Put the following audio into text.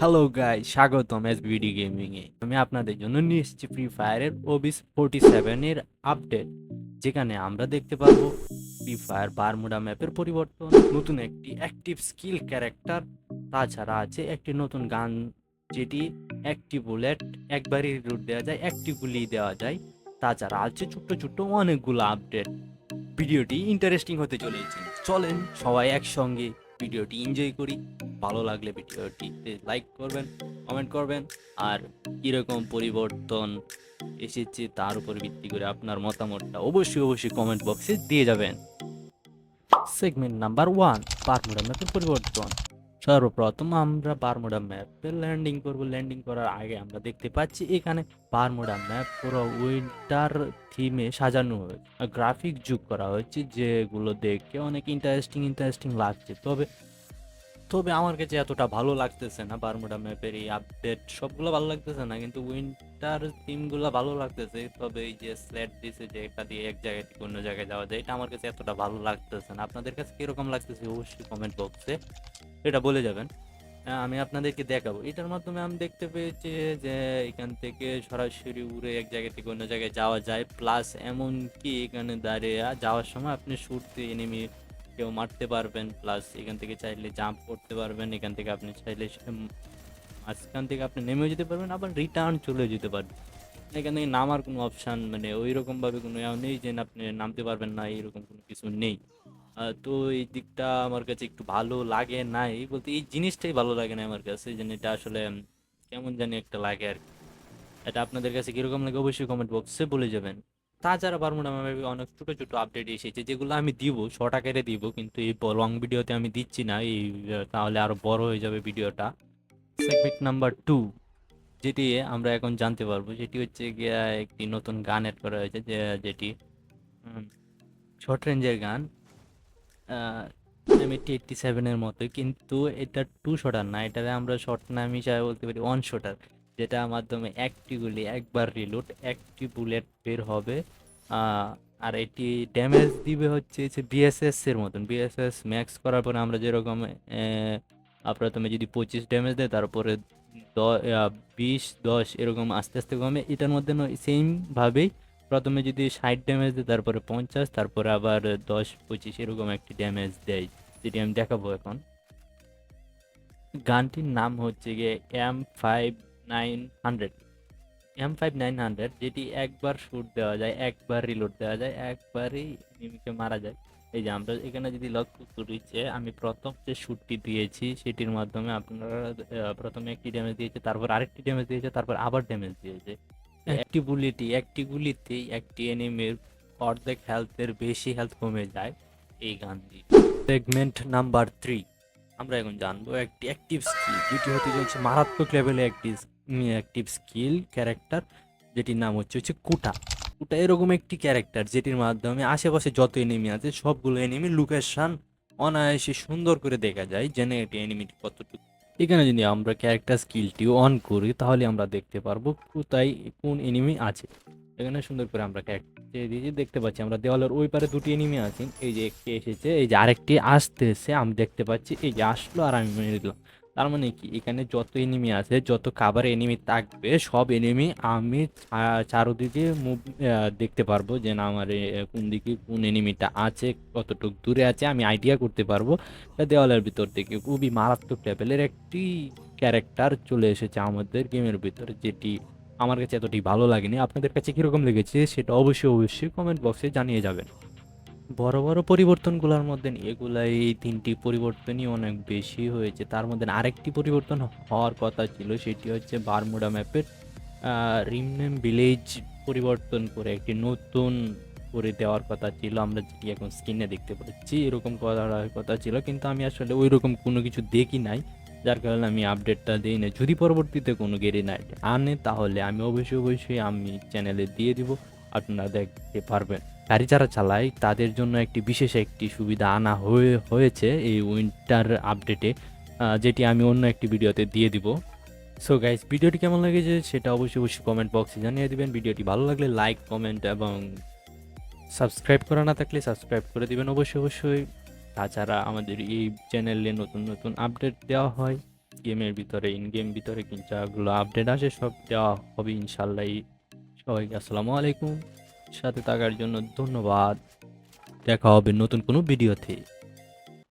Hello guy স্বাগতম S BD gaming এ আমি আপনাদের জন্য নিয়ে এসেছি ফ্রি ফায়ারের ওবিস ফোর্টি সেভেনের আপডেট যেখানে আমরা দেখতে পারব ফ্রি ফায়ার বারমুডা ম্যাপের পরিবর্তন, নতুন একটি অ্যাক্টিভ স্কিল ক্যারেক্টার তাছাড়া আছে একটি নতুন গান যেটি একটি বুলেট একবারই রুট দেওয়া যায় একটি গুলি দেওয়া যায়, তাছাড়া আছে ছোট্ট ছোট্ট অনেকগুলো আপডেট ভিডিওটি ইন্টারেস্টিং হতে চলেছে। চলেন সবাই একসঙ্গে ভিডিওটি এনজয় করি। ভালো লাগলে ভিডিওটিতে লাইক করবেন, কমেন্ট করবেন, আর কীরকম পরিবর্তন এসেছে তার উপর ভিত্তি করে আপনার মতামতটা অবশ্যই অবশ্যই কমেন্ট বক্সে দিয়ে যাবেন। সেগমেন্ট নাম্বার ওয়ান বারমুডা ম্যাপের পরিবর্তন। সর্বপ্রথম আমরা বারমুডা ম্যাপে ল্যান্ডিং করব। ল্যান্ডিং করার আগে আমরা দেখতে পাচ্ছি এখানে বারমুডা ম্যাপ পুরো উইন্টার থিমে সাজানো হয়েছে গ্রাফিক যোগ করা হয়েছে, যেগুলো দেখে অনেক ইন্টারেস্টিং ইন্টারেস্টিং লাগছে। তবে তবে আমার কাছে এতটা ভালো লাগতেছে না বারমুডা ম্যাপের এই আপডেট সবগুলো ভালো লাগতেছে না, কিন্তু উইন্টার থিমগুলো ভালো লাগতেছে। তবে এই যে স্ল্যাট দিছে যে একটা দিয়ে এক জায়গা থেকে অন্য জায়গায় যাওয়া যায়, এটা আমার কাছে এতটা ভালো লাগতেছে না। আপনাদের কাছে কীরকম লাগতেছে অবশ্যই কমেন্ট বক্সে এটা বলে যাবেন। আমি আপনাদেরকে দেখাবো। এটার মাধ্যমে আমি দেখতে পেয়েছি যে এখান থেকে সরাসরি উড়ে এক জায়গা থেকে অন্য জায়গায় যাওয়া যায়। প্লাস এমন কি এখানে দাঁড়িয়ে যাওয়ার সময় আপনি শুটতে এনিমি কেউ মারতে পারবেন প্লাস এখান থেকে চাইলে জাম্প করতে পারবেন, এখান থেকে আপনি চাইলে মাঝখান থেকে আপনি নেমেও যেতে পারবেন, আবার রিটার্ন চলে যেতে পারবেন। এখান থেকে নামার কোনো অপশান মানে ওই রকম ভাবে কোনো ইয়া নেই যে আপনি নামতে পারবেন না এইরকম কোনো কিছু নেই। তো এই দিকটা আমার কাছে একটু ভালো লাগে নাই বলতে, এই জিনিসটাই ভালো লাগে না আমার কাছে, যে এটা আসলে কেমন জানি একটা লাগে আর কি। এটা আপনাদের কাছে কীরকম লাগে অবশ্যই কমেন্ট বক্সে বলে যাবেন। তাছাড়া বারমুডা ম্যাপে অনেক ছোট ছোট আপডেট এসেছে, যেগুলো আমি দিব শর্ট আকারে দিব, কিন্তু এই লং ভিডিওতে আমি দিচ্ছি না, এই তাহলে আরও বড় হয়ে যাবে ভিডিওটা সেগমেন্ট নাম্বার টু যেটি আমরা এখন জানতে পারব যেটি হচ্ছে গিয়া একটি নতুন গান অ্যাড করা হয়েছে, যে, যেটি শর্ট রেঞ্জের গান। এমএটি এইটটি সেভেনের মতো কিন্তু এটা টু শটার না, এটারে আমরা শর্ট নাম হিসাবে বলতে পারি ওয়ান শটার যেটার মাধ্যমে একটি গুলি একবার রিলোড একটি বুলেট বের হবে। আর এটি ড্যামেজ দিবে হচ্ছে যে বিএসএস এর মতন। বিএসএস ম্যাক্স করার পরে আমরা যেরকম প্রথমে যদি পঁচিশ ড্যামেজ দেয়, তারপরে বিশ, দশ এরকম আস্তে আস্তে কমে। এটার মধ্যে সেমভাবেই প্রথমে যদি ষাট ড্যামেজ দেয়, তারপরে পঞ্চাশ, তারপরে আবার দশ, পঁচিশ এরকম একটি ড্যামেজ দেয়, যেটি আমি দেখাবো এখন। গানটির নাম হচ্ছে গিয়ে M five nine hundred M five nine hundred যেটি একবার শুট দেওয়া যায় একবার রিলোড দেওয়া যায় একবারই এনিমিকে মারা যায়। এই যে আমরা এখানে যদি লক্ষ্য করি যে আমি প্রথম যে শ্যুটটি দিয়েছি সেটির মাধ্যমে আপনারা প্রথমে একটি ড্যামেজ দিয়েছে তারপর আরেকটি ড্যামেজ দিয়েছে তারপর আবার ড্যামেজ দিয়েছে। একটি বুলেটই একটি গুলিতেই একটি এনিমির অর্ধেক হেলথের বেশি হেলথ কমে যায় এই গান দিয়ে সেগমেন্ট নাম্বার থ্রি আমরা এখন জানব একটি অ্যাক্টিভ স্কিল যেটি হতে চলছে মারাত্মক লেভেলে একটি অ্যাক্টিভ স্কিল ক্যারেক্টার যেটির নাম হচ্ছে হচ্ছে কুটা। কুটা এরকম একটি ক্যারেক্টার যেটির মাধ্যমে আশেপাশে যত এনিমি আছে, সবগুলো এনিমি লোকেশন অনায়াসে সুন্দর করে দেখা যায় জেনে এটি এনিমিটি কতটুকু। এখানে যদি আমরা ক্যারেক্টার স্কিলটি অন করি, তাহলে আমরা দেখতে পারব কোথায় কোন এনিমি আছে। এখানে সুন্দর করে আমরা ক্যারেক্টার দিয়েছি, দেখতে পাচ্ছি আমরা দেওয়ালের ওই পারে দুটি এনিমি আছেন এই যে একটি এসেছে, এই যে আরেকটি আসতেছে, আমি দেখতে পাচ্ছি, এই যে আসলো আর আমি মেরে দিলাম। তার মানে কি? এখানে যত এনিমি আছে, যত কাভার এনিমি থাকবে, সব এনিমি আমি চারোদিকে মুভ দেখতে পারব যে না আমার কোন দিকে কোন এনিমিটা আছে, কতটুকু দূরে আছে, আমি আইডিয়া করতে পারব। দেওয়ালের ভিতর থেকে খুবই মারাত্মক লেভেলের একটি ক্যারেক্টার চলে এসেছে আমাদের গেমের ভিতরে, যেটি আমার কাছে এতটি ভালো লাগেনি। আপনাদের কাছে কীরকম লেগেছে সেটা অবশ্যই অবশ্যই কমেন্ট বক্সে জানিয়ে যাবেন। বড় বড় পরিবর্তনগুলোর মধ্যে এগুলা এই তিনটি পরিবর্তনই অনেক বেশি হয়েছে। তার মধ্যে আরেকটি পরিবর্তন হওয়ার কথা ছিল, সেটি হচ্ছে বারমুডা ম্যাপের রিমনেম ভিলেজ পরিবর্তন করে একটি নতুন করে দেওয়ার কথা ছিল। আমরা যেটি এখন স্ক্রিনে দেখতে পাচ্ছি, এরকম করার কথা ছিল, কিন্তু আমি আসলে ওই রকম কোনো কিছু দেখি নাই। যার কারণে আমি আপডেটটা দিই না যদি পরবর্তীতে কোনো গেরি নাইট আনে, তাহলে আমি অবশ্যই অবশ্যই আমি চ্যানেলে দিয়ে দিব। আপনারা দেখতে পারবেন। গাড়ি যারা চালায়, তাদের জন্য একটি বিশেষ একটি সুবিধা আনা হয়ে, হয়েছে এই উইন্টার আপডেটে যেটি আমি অন্য একটি ভিডিওতে দিয়ে দিব। সো গাইস ভিডিওটি কেমন লেগেছে সেটা অবশ্যই অবশ্যই কমেন্ট বক্সে জানিয়ে দেবেন। ভিডিওটি ভালো লাগলে লাইক কমেন্ট এবং সাবস্ক্রাইব করা না থাকলে সাবস্ক্রাইব করে দেবেন অবশ্যই অবশ্যই। তাছাড়া আমাদের এই চ্যানেলে নতুন নতুন আপডেট দেওয়া হয়। গেমের ভিতরে ইন গেম ভিতরে যেগুলো আপডেট আসে, সব দেওয়া হবে ইনশাল্লাহ। সবাইকে আসসালামু আলাইকুম। সাথে থাকার জন্য ধন্যবাদ। দেখা হবে নতুন কোনো ভিডিওতে।